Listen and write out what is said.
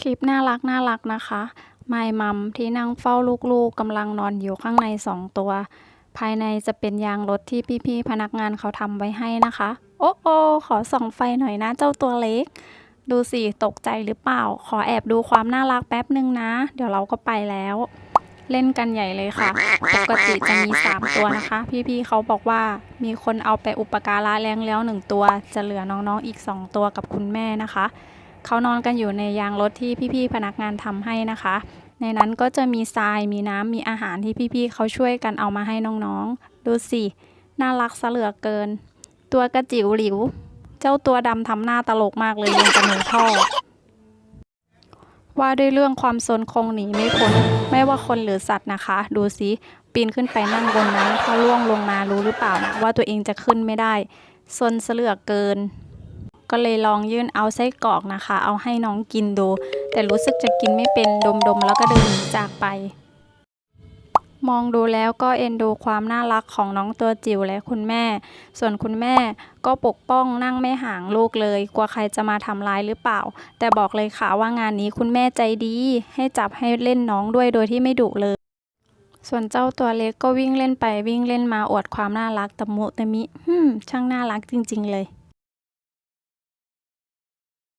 คลิปน่ารักน่ารักนะคะไมมัมที่นั่งเฝ้าลูกๆกำลังนอนอยู่ข้างในสองตัว ภายในจะเป็นยางรถที่พี่ๆพนักงานเขาทำไว้ให้นะคะ โอ้โอขอส่องไฟหน่อยนะเจ้าตัวเล็ก ดูสิตกใจหรือเปล่า ขอแอบดูความน่ารักแป๊บหนึ่งนะ เดี๋ยวเราก็ไปแล้ว เล่นกันใหญ่เลยค่ะ ปกติจะมี 3 ตัวนะคะ พี่ๆเขาบอกว่ามีคนเอาไปอุปการะแรงแล้วหนึ่งตัว จะเหลือน้องๆอีก 2 ตัวกับคุณแม่นะคะ เขานอนกันอยู่ในยางรถที่พี่ๆพนักงานทำให้นะคะ ในนั้นก็จะมีทรายมีน้ำมีอาหารที่พี่ๆเขาช่วยกันเอามาให้น้องๆ ดูสิ น่ารักซะเหลือเกิน ตัวกระจิ๋วหลิว เจ้าตัวดำทำหน้าตลกมากเลยยังกับหนูท่อว่าด้วยเรื่องความซนคงหนีไม่พ้นไม่ว่าคนหรือสัตว์นะคะ ดูสิปีนขึ้นไปนั่งบนนั้นถ้าล่วงลงมารู้หรือเปล่านะว่าตัวเองจะขึ้นไม่ได้ซนเสลือเกิน ก็เลยลองยื่นเอาไส้กรอกนะคะ เอาให้น้องกินดู แต่รู้สึกจะกินไม่เป็นดมๆ แล้วก็เดินจากไป มองดูแล้วก็เอ็นดูความน่ารักของน้องตัวจิ๋วและคุณแม่ ส่วนคุณแม่ก็ปกป้องนั่งไม่ห่างลูกเลย กลัวใครจะมาทำร้ายหรือเปล่า แต่บอกเลยค่ะว่างานนี้คุณแม่ใจดี ให้จับให้เล่นน้องด้วยโดยที่ไม่ดุเลยส่วนเจ้าตัวเล็กก็วิ่งเล่นไปวิ่งเล่นมาอวดความน่ารักตะมุตะมิฮึมช่างน่ารักจริง ๆ เลย